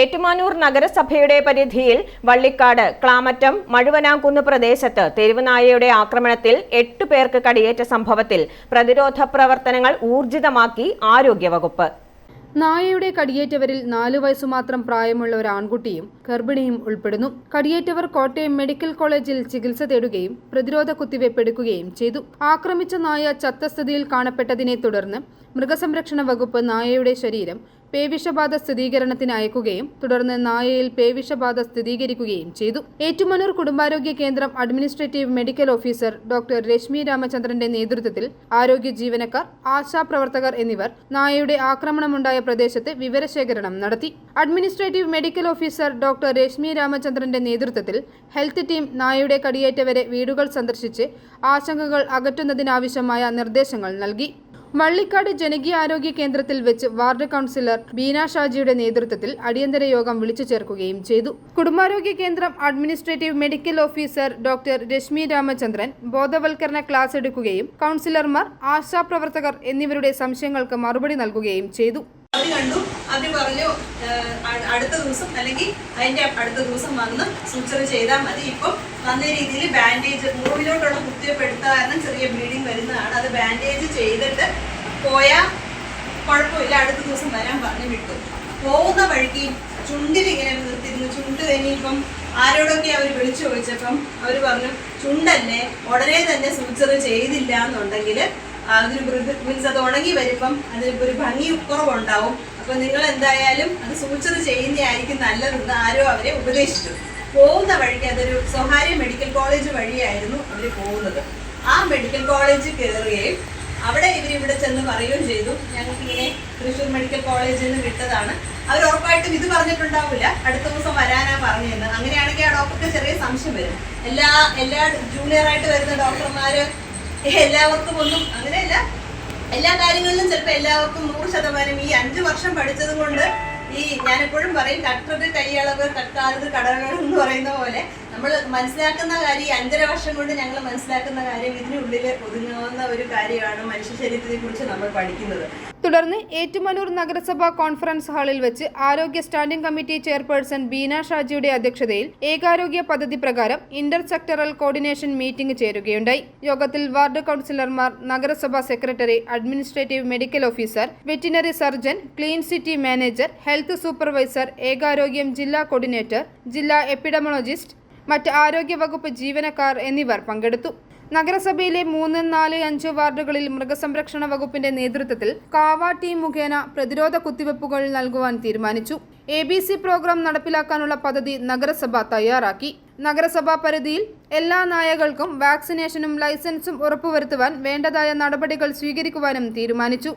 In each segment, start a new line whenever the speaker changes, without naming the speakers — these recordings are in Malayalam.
ഏറ്റുമാനൂർ നഗരസഭയുടെ പരിധിയിൽ വള്ളിക്കാട് ക്ലാമറ്റം മഴുവനാംകുന്ന് പ്രദേശത്ത് തെരുവുനായയുടെ ആക്രമണത്തിൽ എട്ട് പേർക്ക് കടിയേറ്റ സംഭവത്തിൽ പ്രതിരോധ പ്രവർത്തനങ്ങൾ ഊർജിതമാക്കി ആരോഗ്യവകുപ്പ്.
നായയുടെ കടിയേറ്റവരിൽ നാലു വയസ്സു മാത്രം പ്രായമുള്ള ഒരു ആൺകുട്ടിയും ഗർഭിണിയും ഉൾപ്പെടുന്നു. കടിയേറ്റവർ കോട്ടയം മെഡിക്കൽ കോളേജിൽ ചികിത്സ തേടുകയും പ്രതിരോധ കുത്തിവയ്പ് എടുക്കുകയും ചെയ്തു. ആക്രമിച്ച നായ ചത്തസ്ഥിതിയിൽ കാണപ്പെട്ടതിനെ തുടർന്ന് മൃഗസംരക്ഷണ വകുപ്പ് നായയുടെ ശരീരം പേവിഷബാധ സ്ഥിരീകരണത്തിന് അയക്കുകയും തുടർന്ന് നായയിൽ പേവിഷബാധ സ്ഥിരീകരിക്കുകയും ചെയ്തു. ഏറ്റുമാനൂർ കുടുംബാരോഗ്യ കേന്ദ്രം administrative medical officer doctor Rashmi രാമചന്ദ്രന്റെ നേതൃത്വത്തിൽ ആരോഗ്യ ജീവനക്കാർ ആശാപ്രവർത്തകർ എന്നിവർ നായയുടെ ആക്രമണമുണ്ടായ പ്രദേശത്ത് വിവരശേഖരണം നടത്തി. Administrative medical officer doctor Rashmi രാമചന്ദ്രന്റെ നേതൃത്വത്തിൽ ഹെൽത്ത് ടീം നായയുടെ കടിയേറ്റവരെ വീടുകൾ സന്ദർശിച്ച് ആശങ്കകൾ അകറ്റുന്നതിനാവശ്യമായ നിർദ്ദേശങ്ങൾ നൽകി. വള്ളിക്കാട് ജനകീയ ആരോഗ്യ കേന്ദ്രത്തിൽ വെച്ച് വാർഡ് കൗൺസിലർ ബീന ഷാജിയുടെ നേതൃത്വത്തിൽ അടിയന്തര യോഗം വിളിച്ചു ചേർക്കുകയും ചെയ്തു. കുടുംബാരോഗ്യ കേന്ദ്രം administrative medical officer doctor Rashmi Ramachandran ബോധവൽക്കരണ ക്ലാസ് എടുക്കുകയും കൗൺസിലർമാർ ആശാപ്രവർത്തകർ എന്നിവരുടെ സംശയങ്ങൾക്ക് മറുപടി നൽകുകയും ചെയ്തു.
അവർ കണ്ടു. അവർ പറഞ്ഞു അടുത്ത ദിവസം അല്ലെങ്കിൽ അതിന്റെ അടുത്ത ദിവസം വന്ന് സൂച്ചർ ചെയ്താൽ മതി. ഇപ്പം വന്ന രീതിയിൽ ബാൻഡേജ് മുറിവിലോട്ടുള്ള കുത്തിവെപ്പ് എടുത്ത കാരണം ചെറിയ ബ്ലീഡിങ് വരുന്നതാണ്. അത് ബാൻഡേജ് ചെയ്തിട്ട് പോയാൽ കുഴപ്പമില്ല. അടുത്ത ദിവസം വരാൻ പറഞ്ഞു വിട്ടു. പോകുന്ന വഴിക്ക് ചുണ്ടിൽ ഇങ്ങനെ നിർത്തിയിരുന്നു. ചുണ്ട് കഴിഞ്ഞിപ്പം ആരോടൊക്കെ അവർ വിളിച്ചു ചോദിച്ചപ്പം അവർ പറഞ്ഞു ചുണ്ടല്ലേ? ഉടനെ തന്നെ സൂച്ചർ ചെയ്തില്ല എന്നുണ്ടെങ്കിൽ അതിന് മീൻസ് അത് ഉണങ്ങി വരുമ്പം അതിന് ഒരു ഭംഗി കുറവുണ്ടാവും. അപ്പൊ നിങ്ങൾ എന്തായാലും അത് സൂക്ഷിച്ചത് ചെയ്യുന്നതായിരിക്കും നല്ലതെന്ന് ആരോ അവരെ ഉപദേശിച്ചു. പോകുന്ന വഴിക്ക് അതൊരു സ്വകാര്യ മെഡിക്കൽ കോളേജ് വഴിയായിരുന്നു അവർ പോകുന്നത്. ആ മെഡിക്കൽ കോളേജ് കയറുകയും അവിടെ ഇവരിവിടെ ചെന്ന് പറയുകയും ചെയ്തു. ഞങ്ങൾക്ക് ഇങ്ങനെ തൃശ്ശൂർ മെഡിക്കൽ കോളേജിൽ നിന്ന് വിട്ടതാണ്. അവർ ഉറപ്പായിട്ടും ഇത് പറഞ്ഞിട്ടുണ്ടാവില്ല. അടുത്ത ദിവസം വരാനാ പറഞ്ഞതെന്ന് അങ്ങനെയാണെങ്കിൽ ആ ഡോക്ടർക്ക് ചെറിയ സംശയം വരും. എല്ലാ എല്ലാ ജൂനിയർ ആയിട്ട് വരുന്ന ഡോക്ടർമാര് എല്ലാവർക്കും ഒന്നും അങ്ങനെയല്ല. എല്ലാ കാര്യങ്ങളിലും ചിലപ്പോൾ എല്ലാവർക്കും നൂറ് ശതമാനം ഈ അഞ്ചു വർഷം പഠിച്ചത് കൊണ്ട് ഈ ഞാനെപ്പോഴും പറയും കട്ടത് കൈയളവ് കട്ടാറത് കടകൾ എന്ന് പറയുന്ന പോലെ നമ്മൾ മനസ്സിലാക്കുന്ന കാര്യം ഈ അഞ്ചര വർഷം കൊണ്ട് ഞങ്ങൾ മനസ്സിലാക്കുന്ന കാര്യം ഇതിനുള്ളിൽ ഒതുങ്ങാവുന്ന ഒരു കാര്യമാണ് മനുഷ്യ ശരീരത്തെ കുറിച്ച് നമ്മൾ പഠിക്കുന്നത്.
തുടർന്ന് ഏറ്റുമാനൂർ നഗരസഭാ കോൺഫറൻസ് ഹാളിൽ വെച്ച് ആരോഗ്യ സ്റ്റാൻഡിംഗ് കമ്മിറ്റി ചെയർപേഴ്സൺ ബീന ഷാജിയുടെ അധ്യക്ഷതയിൽ ഏകാരോഗ്യ പദ്ധതി പ്രകാരം ഇന്റർ സെക്ടറൽ കോർഡിനേഷൻ മീറ്റിംഗ് ചേരുകയുണ്ടായി. യോഗത്തിൽ വാർഡ് കൗൺസിലർമാർ നഗരസഭാ secretary administrative medical officer veterinary surgeon clean city manager health supervisor ഏകാരോഗ്യം ജില്ലാ കോർഡിനേറ്റർ ജില്ലാ എപ്പിഡമോളജിസ്റ്റ് മറ്റ് ആരോഗ്യവകുപ്പ് ജീവനക്കാർ എന്നിവർ പങ്കെടുത്തു. നഗരസഭയിലെ മൂന്ന് നാല് അഞ്ച് വാർഡുകളിൽ മൃഗസംരക്ഷണ വകുപ്പിന്റെ നേതൃത്വത്തിൽ കാവ ടീം മുഖേന പ്രതിരോധ കുത്തിവെപ്പുകൾ നൽകുവാൻ തീരുമാനിച്ചു. എ ബി സി പ്രോഗ്രാം നടപ്പിലാക്കാനുള്ള പദ്ധതി നഗരസഭ തയ്യാറാക്കി. നഗരസഭാ പരിധിയിൽ എല്ലാ നായകൾക്കും വാക്സിനേഷനും ലൈസൻസും ഉറപ്പുവരുത്തുവാൻ വേണ്ടതായ നടപടികൾ സ്വീകരിക്കുവാനും തീരുമാനിച്ചു.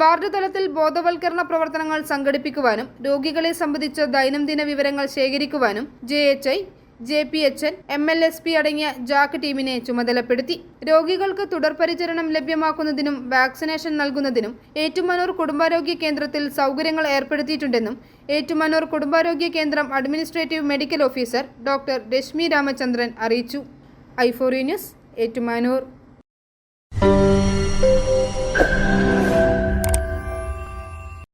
വാർഡ് തലത്തിൽ ബോധവൽക്കരണ പ്രവർത്തനങ്ങൾ സംഘടിപ്പിക്കുവാനും രോഗികളെ സംബന്ധിച്ച ദൈനംദിന വിവരങ്ങൾ ശേഖരിക്കുവാനും J H I J P H M L S P അടങ്ങിയ ജാക്ക് ടീമിനെ ചുമതലപ്പെടുത്തി. രോഗികൾക്ക് തുടർ പരിചരണം ലഭ്യമാക്കുന്നതിനും വാക്സിനേഷൻ നൽകുന്നതിനും ഏറ്റുമാനൂർ കുടുംബാരോഗ്യ കേന്ദ്രത്തിൽ സൗകര്യങ്ങൾ ഏർപ്പെടുത്തിയിട്ടുണ്ടെന്നും ഏറ്റുമാനൂർ കുടുംബാരോഗ്യ കേന്ദ്രം administrative medical officer doctor Rashmi Ramachandran അറിയിച്ചു. ഐഫോറി ന്യൂസ് ഏറ്റുമാനൂർ.